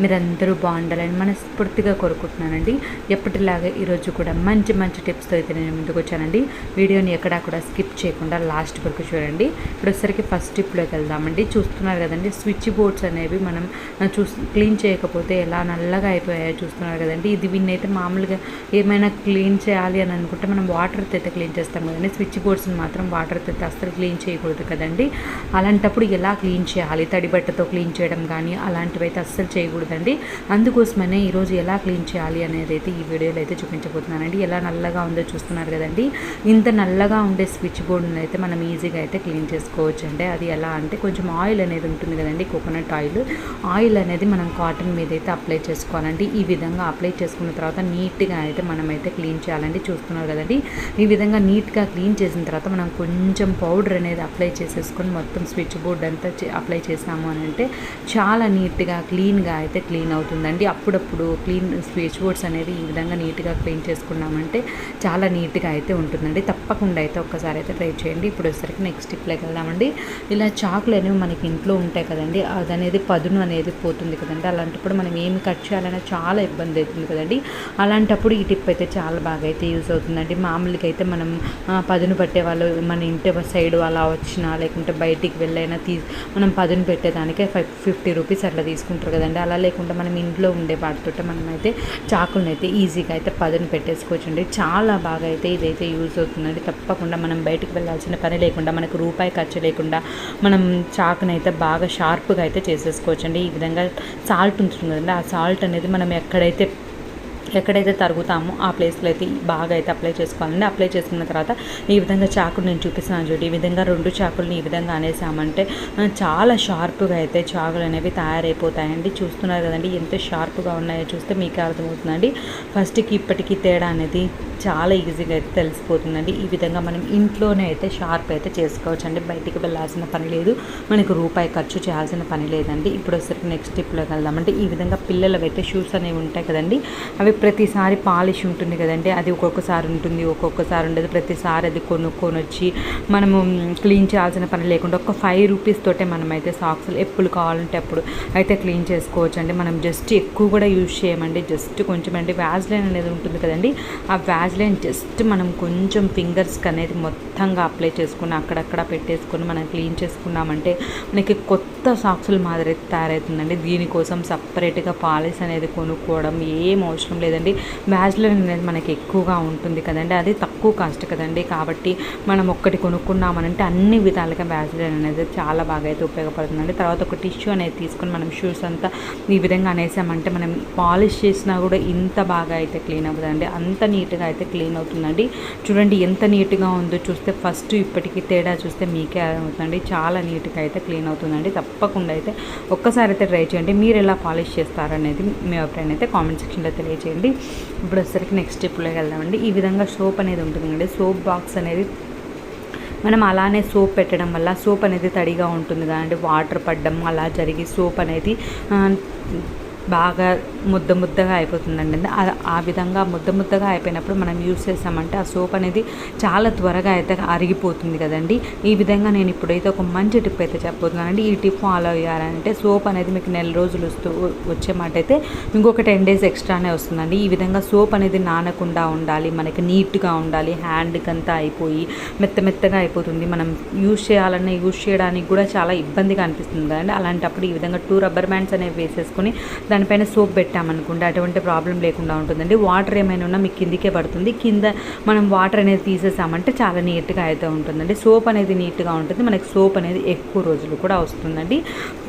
మీరందరూ బాగుండాలని మనస్ఫూర్తిగా కోరుకుంటున్నానండి. ఎప్పటిలాగా ఈరోజు కూడా మంచి మంచి టిప్స్తో అయితే నేను ముందుకు వచ్చానండి. వీడియోని ఎక్కడా కూడా స్కిప్ చేయకుండా లాస్ట్ వరకు చూడండి. ఇప్పుడు వచ్చరికి ఫస్ట్ టిప్లోకి వెళ్దామండి. చూస్తున్నారు కదండి స్విచ్ బోర్డ్స్ అనేవి మనం చూ క్లీన్ చేయకపోతే ఎలా నల్లగా అయిపోయాయో చూస్తున్నారు కదండి. ఇది వీన్నైతే మామూలుగా ఏమైనా క్లీన్ చేయాలి అని అనుకుంటే మనం వాటర్తో అయితే క్లీన్ చేస్తాం కదండి. స్విచ్ బోర్డ్స్ని మాత్రం వాటర్తో అయితే అస్సలు క్లీన్ చేయకూడదు కదండి. అలాంటప్పుడు ఎలా క్లీన్ చేయాలి? తడి బట్టతో క్లీన్ చేయడం కానీ అలాంటివి అయితే అస్సలు కదండి అందుకోసమనే ఈరోజు ఎలా క్లీన్ చేయాలి అనేది అయితే ఈ వీడియోలో అయితే చూపించబోతున్నానండి. ఎలా నల్లగా ఉందో చూస్తున్నారు కదండి. ఇంత నల్లగా ఉండే స్విచ్ బోర్డుని అయితే మనం ఈజీగా అయితే క్లీన్ చేసుకోవచ్చు అండి అది ఎలా అంటే కొంచెం ఆయిల్ అనేది ఉంటుంది కదండి కోకోనట్ ఆయిల్. ఆయిల్ అనేది మనం కాటన్ మీద అయితే అప్లై చేసుకోవాలండి. ఈ విధంగా అప్లై చేసుకున్న తర్వాత నీట్గా అయితే మనం అయితే క్లీన్ చేయాలండి. చూస్తున్నారు కదండి. ఈ విధంగా నీట్గా క్లీన్ చేసిన తర్వాత మనం కొంచెం పౌడర్ అనేది అప్లై చేసేసుకొని మొత్తం స్విచ్ బోర్డ్ అంతా అప్లై చేసాము అని అంటే చాలా నీట్గా క్లీన్గా అయితే క్లీన్ అవుతుందండి. అప్పుడప్పుడు క్లీన్ స్విచ్ బోర్డ్స్ అనేది ఈ విధంగా నీట్గా క్లీన్ చేసుకున్నామంటే చాలా నీట్గా అయితే ఉంటుందండి. తప్పకుండా అయితే ఒక్కసారి అయితే ట్రై చేయండి. ఇప్పుడు వచ్చేసరికి నెక్స్ట్ స్టెప్లోకి వెళ్దామండి. ఇలా చాకులు అనేవి మనకి ఇంట్లో ఉంటాయి కదండి. అది అనేది పదును అనేది పోతుంది కదండి. అలాంటప్పుడు మనం ఏమి కట్ చేయాలన్నా చాలా ఇబ్బంది అవుతుంది కదండి. అలాంటప్పుడు ఈ టిప్ అయితే చాలా బాగా అయితే యూజ్ అవుతుందండి. మామూలుగా అయితే మనం పదును పట్టే వాళ్ళు మన ఇంటి సైడ్ అలా వచ్చినా లేకుంటే బయటికి వెళ్ళైనా తీ మనం పదును పెట్టేదానికే ఫైవ్ ఫిఫ్టీ రూపీస్ అట్లా తీసుకుంటారు కదండి. అలా లేకుండా మనం ఇంట్లో ఉండే వాటితో మనం అయితే చాకులను అయితే ఈజీగా అయితే పదును పెట్టేసుకోవచ్చండి. చాలా బాగా అయితే ఇదైతే యూజ్ అవుతుందండి తప్పకుండా మనం బయటకు వెళ్ళాల్సిన పని లేకుండా మనకు రూపాయి ఖర్చు లేకుండా మనం చాకును అయితే బాగా షార్ప్గా అయితే చేసేసుకోవచ్చండి. ఈ విధంగా సాల్ట్ ఉంటుంది కదండి. ఆ సాల్ట్ అనేది మనం ఎక్కడైతే ఎక్కడైతే తరుగుతామో ఆ ప్లేస్లో అయితే బాగా అయితే అప్లై చేసుకోవాలండి. అప్లై చేసుకున్న తర్వాత ఈ విధంగా చాకులు నేను చూపిస్తున్నాను చూడండి. ఈ విధంగా రెండు చాకుల్ని ఈ విధంగా అనేసామంటే చాలా షార్ప్గా అయితే చాకులు అనేవి తయారైపోతాయండి. చూస్తున్నారు కదండి ఎంత షార్ప్గా ఉన్నాయో చూస్తే మీకు అర్థమవుతుందండి. ఫస్ట్కి ఇప్పటికీ తేడా అనేది చాలా ఈజీగా అయితే తెలిసిపోతుందండి. ఈ విధంగా మనం ఇంట్లోనే అయితే షార్ప్ అయితే చేసుకోవచ్చండి. బయటికి వెళ్ళాల్సిన పని లేదు. మనకు రూపాయి ఖర్చు చేయాల్సిన పని లేదండి. ఇప్పుడు వచ్చరికి నెక్స్ట్ స్టెప్లోకి వెళ్దామంటే ఈ విధంగా పిల్లలవి అయితే షూస్ అనేవి ఉంటాయి కదండి అవి ప్రతిసారి పాలిష్ ఉంటుంది కదండి. అది ఒక్కొక్కసారి ఉంటుంది ఒక్కొక్కసారి ఉండదు. ప్రతిసారి అది కొనుక్కొని వచ్చి మనము క్లీన్ చేయాల్సిన పని లేకుండా ఒక ఫైవ్ రూపీస్ తోటే మనమైతే సాక్స్లు ఎప్పుడు కావాలంటే అప్పుడు అయితే క్లీన్ చేసుకోవచ్చు అండి మనం జస్ట్ ఎక్కువ కూడా యూజ్ చేయమండి. జస్ట్ కొంచెం అండి వ్యాజ్లైన్ అనేది ఉంటుంది కదండి. ఆ వ్యాజ్లైన్ జస్ట్ మనం కొంచెం ఫింగర్స్కి అనేది మొత్తంగా అప్లై చేసుకుని అక్కడక్కడ పెట్టేసుకొని మనం క్లీన్ చేసుకున్నామంటే మనకి కొత్త సాక్సులు మాదిరి తయారవుతుందండి. దీనికోసం సపరేట్గా పాలిస్ అనేది కొనుక్కోవడం ఏం అవసరం లేదు. లేదండి. వ్యాజ్లైన్ అనేది మనకి ఎక్కువగా ఉంటుంది కదండి. అది తక్కువ కాస్ట్ కదండి. కాబట్టి మనం ఒక్కటి కొనుక్కున్నామనంటే అన్ని విధాలుగా వ్యాజ్లైన్ అనేది చాలా బాగా అయితే ఉపయోగపడుతుందండి. తర్వాత ఒక టిష్యూ అనేది తీసుకొని మనం షూస్ అంతా ఈ విధంగా అనేసామంటే మనం పాలిష్ చేసినా కూడా ఇంత బాగా అయితే క్లీన్ అవుతుందండి. అంత నీట్గా అయితే క్లీన్ అవుతుందండి. చూడండి ఎంత నీట్గా ఉందో చూస్తే ఫస్ట్ ఇప్పటికీ తేడా చూస్తే మీకే అవుతుందండి. చాలా నీట్గా అయితే క్లీన్ అవుతుందండి. తప్పకుండా అయితే ఒక్కసారి అయితే ట్రై చేయండి. మీరు ఎలా పాలిష్ చేస్తారనేది మీ అభిప్రాయం అయితే కామెంట్ సెక్షన్లో తెలియజేయండి ఇప్పుడు వచ్చేసరికి నెక్స్ట్ స్టెప్లోకి వెళ్దామండి. ఈ విధంగా సోప్ అనేది ఉంటుందండి. సోప్ బాక్స్ అనేది మనం అలానే సోప్ పెట్టడం వల్ల సోప్ అనేది తడిగా ఉంటుంది కదండి వాటర్ పడడం అలా జరిగి సోప్ అనేది బాగా ముద్ద ముద్దగా అయిపోతుందండి. ఆ- ఆ విధంగా ముద్ద ముద్దగా అయిపోయినప్పుడు మనం యూస్ చేసామంటే ఆ సోప్ అనేది చాలా త్వరగా అయితే అరిగిపోతుంది కదండి. ఈ విధంగా నేను ఇప్పుడైతే ఒక మంచి టిప్ అయితే చెప్పబోతున్నానండి. ఈ టిప్ ఫాలో అయ్యారంటే సోప్ అనేది మీకు నెల రోజులు వస్తూ వచ్చే మాట అయితే ఇంకొక టెన్ డేస్ ఎక్స్ట్రానే వస్తుందండి. ఈ విధంగా సోప్ అనేది నానకుండా ఉండాలి మనకి నీట్గా ఉండాలి హ్యాండ్కి అంతా అయిపోయి మెత్త మెత్తగా అయిపోతుంది. మనం యూజ్ చేయాలన్నా యూజ్ చేయడానికి కూడా చాలా ఇబ్బందిగా అనిపిస్తుంది కదండి. అలాంటప్పుడు ఈ విధంగా టూ రబ్బర్ బ్యాండ్స్ అనేవి వేసేసుకొని దానిపైన సోప్ పెట్టామనుకుంటే అటువంటి ప్రాబ్లం లేకుండా ఉంటుందండి. వాటర్ ఏమైనా ఉన్నా మీకు కిందికే పడుతుంది. కింద మనం వాటర్ అనేది తీసేసామంటే చాలా నీట్గా అయితే ఉంటుందండి. సోప్ అనేది నీట్గా ఉంటుంది. మనకి సోప్ అనేది ఎక్కువ రోజులు కూడా వస్తుందండి.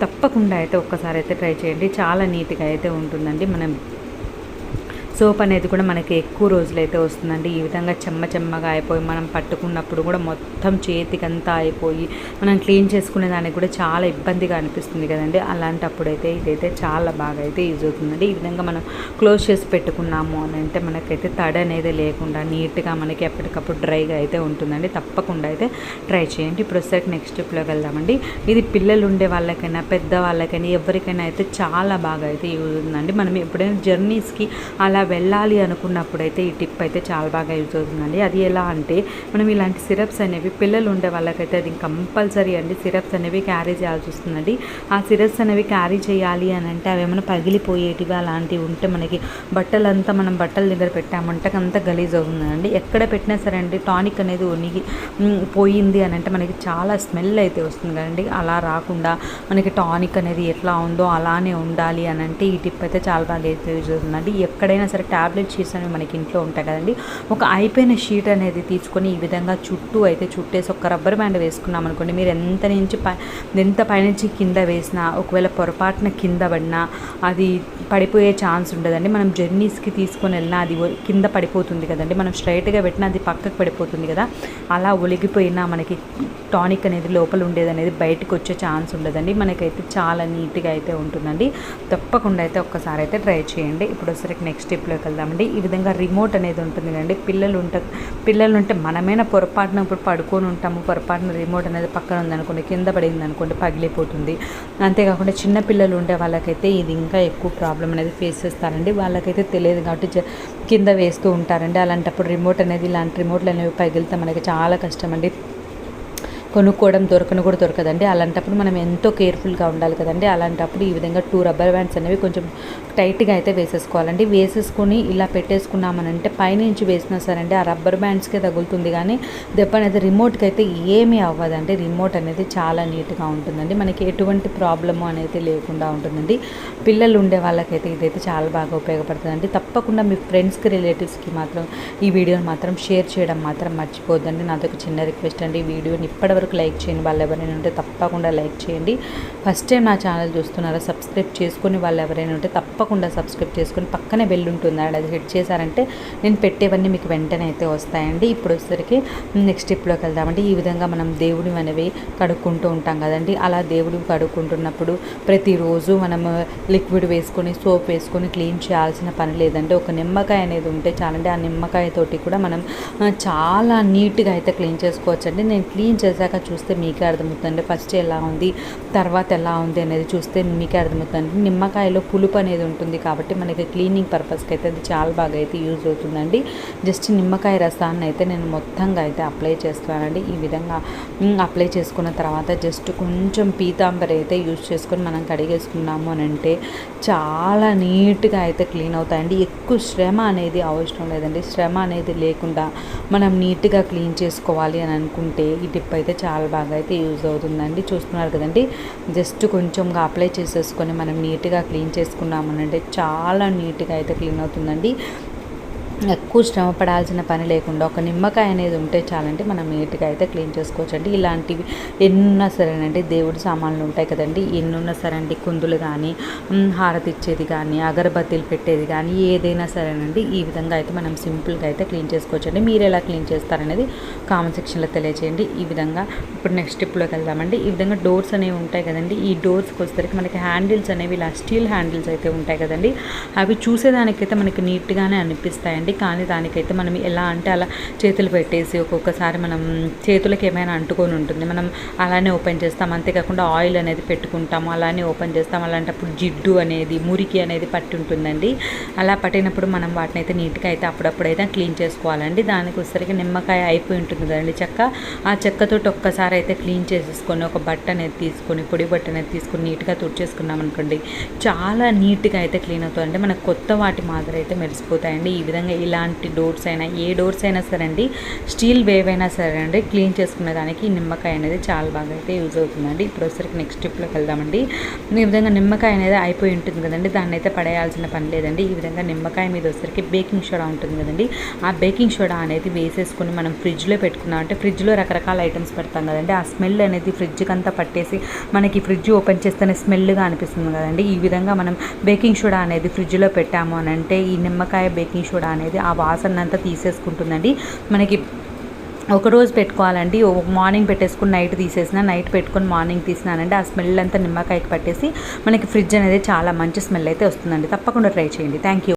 తప్పకుండా అయితే ఒక్కసారి అయితే ట్రై చేయండి. చాలా నీట్గా అయితే ఉంటుందండి. మనం సోప్ అనేది కూడా మనకి ఎక్కువ రోజులు అయితే వస్తుందండి. ఈ విధంగా చెమ్మ చెమ్మగా అయిపోయి మనం పట్టుకున్నప్పుడు కూడా మొత్తం చేతికంతా అయిపోయి మనం క్లీన్ చేసుకునే దానికి కూడా చాలా ఇబ్బందిగా అనిపిస్తుంది కదండి. అలాంటప్పుడు అయితే ఇదైతే చాలా బాగా అయితే యూజ్ అవుతుందండి. ఈ విధంగా మనం క్లోజ్ చేసి పెట్టుకున్నాము అని అంటే మనకైతే తడి అనేది లేకుండా నీట్గా మనకి ఎప్పటికప్పుడు డ్రైగా అయితే ఉంటుందండి. తప్పకుండా అయితే ట్రై చేయండి. ఇప్పుడు వచ్చేసరికి నెక్స్ట్ స్టెప్లోకి వెళ్దామండి. ఇది పిల్లలు ఉండే వాళ్ళకైనా పెద్ద వాళ్ళకైనా ఎవరికైనా అయితే చాలా బాగా అయితే యూజ్ అవుతుందండి. మనం ఎప్పుడైనా జర్నీస్కి అలా వెళ్ళాలి అనుకున్నప్పుడైతే ఈ టిప్ అయితే చాలా బాగా యూజ్ అవుతుందండి. అది ఎలా అంటే మనం ఇలాంటి సిరప్స్ అనేవి పిల్లలు ఉండే వాళ్ళకైతే అది కంపల్సరీ అండి. సిరప్స్ అనేవి క్యారీ చేయాల్సి వస్తుందండి. ఆ సిరప్స్ అనేవి క్యారీ చేయాలి అని అంటే అవి ఏమైనా పగిలిపోయేటివి అలాంటివి ఉంటే మనకి బట్టలంతా మనం బట్టల దగ్గర పెట్టామంటే అంతా గలీజ్ అవుతుందండి. ఎక్కడ పెట్టినా సరే అండి టానిక్ అనేది ఉనిగి పోయింది అని అంటే మనకి చాలా స్మెల్ అయితే వస్తుంది కదండి. అలా రాకుండా మనకి టానిక్ అనేది ఎట్లా ఉందో అలానే ఉండాలి అని అంటే ఈ టిప్ అయితే చాలా బాగా అయితే యూజ్ అవుతుందండి. ఎక్కడైనా సరే ట్యాబ్లెట్ షీట్స్ అనేవి మనకి ఇంట్లో ఉంటాయి కదండి. ఒక అయిపోయిన షీట్ అనేది తీసుకొని ఈ విధంగా చుట్టూ అయితే చుట్టేసి ఒక రబ్బర్ బ్యాండ్ వేసుకున్నాం అనుకోండి మీరు ఎంత నుంచి పై ఎంత పైనుంచి కింద వేసినా ఒకవేళ పొరపాటున కింద పడినా అది పడిపోయే ఛాన్స్ ఉండదండి. మనం జర్నీస్కి తీసుకొని వెళ్ళినా అది కింద పడిపోతుంది కదండి. మనం స్ట్రైట్గా పెట్టినా అది పక్కకు పడిపోతుంది కదా. అలా ఒలిగిపోయినా మనకి టానిక్ అనేది లోపల ఉండేది అనేది బయటకు వచ్చే ఛాన్స్ ఉండదండి. మనకైతే చాలా నీట్గా అయితే ఉంటుందండి. తప్పకుండా అయితే ఒక్కసారి అయితే ట్రై చేయండి. ఇప్పుడు వచ్చరికి నెక్స్ట్ స్టెప్లోకి వెళ్దామండి. ఈ విధంగా రిమోట్ అనేది ఉంటుంది కదండి. పిల్లలు ఉంట పిల్లలు ఉంటే మనమైనా పొరపాటున ఇప్పుడు పడుకొని ఉంటాము. పొరపాటున రిమోట్ అనేది పక్కన ఉందనుకోండి కింద పడింది అనుకోండి పగిలిపోతుంది. అంతేకాకుండా చిన్న పిల్లలు ఉండే వాళ్ళకైతే ఇది ఇంకా ఎక్కువ ప్రాబ్లం అనేది ఫేస్ చేస్తారండి. వాళ్ళకైతే తెలియదు కాబట్టి జ- కింద వేస్తూ ఉంటారండి. అలాంటప్పుడు రిమోట్ అనేది ఇలాంటి రిమోట్లు అనేవి పగిలితే మనకి చాలా కష్టం అండి కొనుక్కోవడం దొరకను కూడా దొరకదండి. అలాంటప్పుడు మనం ఎంతో కేర్ఫుల్గా ఉండాలి కదండి. అలాంటప్పుడు ఈ విధంగా టూ రబ్బర్ బ్యాండ్స్ అనేవి కొంచెం టైట్గా అయితే వేసేసుకోవాలండి. వేసేసుకొని ఇలా పెట్టేసుకున్నామనంటే పైనుంచి వేసినా సరే అండి ఆ రబ్బర్ బ్యాండ్స్కే తగులుతుంది కానీ దెబ్బ అనేది రిమోట్కి అయితే ఏమీ అవ్వదండి. రిమోట్ అనేది చాలా నీట్గా ఉంటుందండి. మనకి ఎటువంటి ప్రాబ్లము అనేది లేకుండా ఉంటుందండి. పిల్లలు ఉండే వాళ్ళకైతే ఇదైతే చాలా బాగా ఉపయోగపడుతుందండి. తప్పకుండా మీ ఫ్రెండ్స్కి రిలేటివ్స్కి మాత్రం ఈ వీడియోని మాత్రం షేర్ చేయడం మాత్రం మర్చిపోద్దండి. నాదొక చిన్న రిక్వెస్ట్ అండి. ఈ వీడియోని ఇప్పటివరకు లైక్ చేయండి. వాళ్ళు ఎవరైనా ఉంటే తప్పకుండా లైక్ చేయండి. ఫస్ట్ టైం నా ఛానల్ చూస్తున్నారా సబ్స్క్రైబ్ చేసుకొని వాళ్ళు ఎవరైనా ఉంటే తప్పకుండా సబ్స్క్రైబ్ చేసుకొని పక్కనే బెల్ ఉంటుంది. అది హిట్ చేశారంటే నేను పెట్టేవన్నీ మీకు వెంటనే అయితే వస్తాయండి. ఇప్పుడు వచ్చేసరికి నెక్స్ట్ స్టెప్లోకి వెళ్దామండి. ఈ విధంగా మనం దేవుడి అనేవి కడుక్కుంటూ ఉంటాం కదండి. అలా దేవుడు కడుక్కుంటున్నప్పుడు ప్రతిరోజు మనం లిక్విడ్ వేసుకొని సోప్ వేసుకొని క్లీన్ చేయాల్సిన పని లేదండి. ఒక నిమ్మకాయ అనేది ఉంటే చాలండి. ఆ నిమ్మకాయ తోటి కూడా మనం చాలా నీట్గా అయితే క్లీన్ చేసుకోవచ్చండి. నేను క్లీన్ చేశాక చూస్తే మీకే అర్థమవుతుంది ఫస్ట్ ఎలా ఉంది తర్వాత ఎలా ఉంది అనేది చూస్తే మీకే అర్థమవుతుంది నిమ్మకాయలో పులుపు అనేది ఉంటుంది కాబట్టి మనకి క్లీనింగ్ పర్పస్కి అయితే అది చాలా బాగా అయితే యూజ్ అవుతుందండి. జస్ట్ నిమ్మకాయ రసాన్ని అయితే నేను మొత్తంగా అయితే అప్లై చేస్తున్నానండి. ఈ విధంగా అప్లై చేసుకున్న తర్వాత జస్ట్ కొంచెం పీతాంబరి అయితే యూజ్ చేసుకొని మనం కడిగేసుకున్నాము అని అంటే చాలా నీట్గా అయితే క్లీన్ అవుతాయండి. ఎక్కువ శ్రమ అనేది అవసరం లేదండి. శ్రమ అనేది లేకుండా మనం నీట్గా క్లీన్ చేసుకోవాలి అని అనుకుంటే ఈ టిప్ అయితే చాలా బాగా అయితే యూజ్ అవుతుందండి. చూస్తున్నారు కదండి. జస్ట్ కొంచెంగా అప్లై చేసేసుకొని మనం నీట్గా క్లీన్ చేసుకున్నామనంటే చాలా నీట్గా అయితే క్లీన్ అవుతుందండి. ఎక్కువ శ్రమ పడాల్సిన పని లేకుండా ఒక నిమ్మకాయ అనేది ఉంటే చాలంటే మనం నీట్గా అయితే క్లీన్ చేసుకోవచ్చు అండి ఇలాంటివి ఎన్నున్నా సరేనండి దేవుడి సామాన్లు ఉంటాయి కదండి ఎన్నున్నా సరే అండి కుందులు కానీ హారతి ఇచ్చేది కానీ అగరబత్తీలు పెట్టేది కానీ ఏదైనా సరేనండి ఈ విధంగా అయితే మనం సింపుల్గా అయితే క్లీన్ చేసుకోవచ్చు అండి మీరు ఎలా క్లీన్ చేస్తారనేది కామెంట్ సెక్షన్లో తెలియజేయండి ఈ విధంగా ఇప్పుడు నెక్స్ట్ స్టెప్లోకి వెళ్దామండి. ఈ విధంగా డోర్స్ అనేవి ఉంటాయి కదండి ఈ డోర్స్కి వచ్చేసరికి మనకి హ్యాండిల్స్ అనేవి ఇలా స్టీల్ హ్యాండిల్స్ అయితే ఉంటాయి కదండి అవి చూసేదానికైతే మనకి నీట్గానే అనిపిస్తాయండి. కానీ దానికైతే మనం ఎలా అంటే అలా చేతులు పెట్టేసి ఒక్కొక్కసారి మనం చేతులకి ఏమైనా అంటుకొని ఉంటుంది. మనం అలానే ఓపెన్ చేస్తాం. అంతేకాకుండా ఆయిల్ అనేది పెట్టుకుంటాము. అలానే ఓపెన్ చేస్తాం. అలాంటప్పుడు జిడ్డు అనేది మురికి అనేది పట్టి ఉంటుందండి. అలా పట్టినప్పుడు మనం వాటిని అయితే నీట్గా అయితే అప్పుడప్పుడు అయితే క్లీన్ చేసుకోవాలండి. దానికి వచ్చేసరికి నిమ్మకాయ అయిపోయి ఉంటుంది కదండి చెక్క. ఆ చెక్కతో ఒక్కసారి అయితే క్లీన్ చేసేసుకొని ఒక బట్ట అనేది తీసుకొని పొడి బట్ట అనేది తీసుకొని నీట్గా తుడిచేసుకున్నాం అనుకోండి చాలా నీట్గా అయితే క్లీన్ అవుతుందండి. మనకు కొత్త వాటి మాదిరి అయితే మెరిసిపోతాయండి. ఈ విధంగా ఇలాంటి డోర్స్ అయినా ఏ డోర్స్ అయినా సరే అండి స్టీల్ వేవ్ అయినా సరే అండి క్లీన్ చేసుకునే దానికి నిమ్మకాయ అనేది చాలా బాగా అయితే యూజ్ అవుతుందండి. ఇప్పుడు వచ్చరికి నెక్స్ట్ స్టెప్లోకి వెళ్దామండి. ఈ విధంగా నిమ్మకాయ అనేది అయిపోయి ఉంటుంది కదండి దాన్ని అయితే పడేయాల్సిన పని లేదండి. ఈ విధంగా నిమ్మకాయ మీద వచ్చరికి బేకింగ్ సోడా ఉంటుంది కదండి ఆ బేకింగ్ సోడా అనేది వేసేసుకొని మనం ఫ్రిడ్జ్లో పెట్టుకున్నాం అంటే ఫ్రిడ్జ్లో రకరకాల ఐటమ్స్ పెడతాం కదండి. ఆ స్మెల్ అనేది ఫ్రిడ్జ్కి అంతా పట్టేసి మనకి ఫ్రిడ్జ్ ఓపెన్ చేస్తేనే స్మెల్గా అనిపిస్తుంది కదండి. ఈ విధంగా మనం బేకింగ్ సోడా అనేది ఫ్రిడ్జ్లో పెట్టాము అని అంటే ఈ నిమ్మకాయ బేకింగ్ సోడా అనేది ఆ వాసన అంతా తీసేసుకుంటుందండి. మనకి ఒక రోజు పెట్టుకోవాలండి. ఓ మార్నింగ్ పెట్టేసుకుని నైట్ తీసేసిన నైట్ పెట్టుకొని మార్నింగ్ తీసినానండి. ఆ స్మెల్ అంతా నిమ్మకాయకి పట్టేసి మనకి ఫ్రిడ్జ్ అనేది చాలా మంచి స్మెల్ అయితే వస్తుందండి. తప్పకుండా ట్రై చేయండి. Thank you.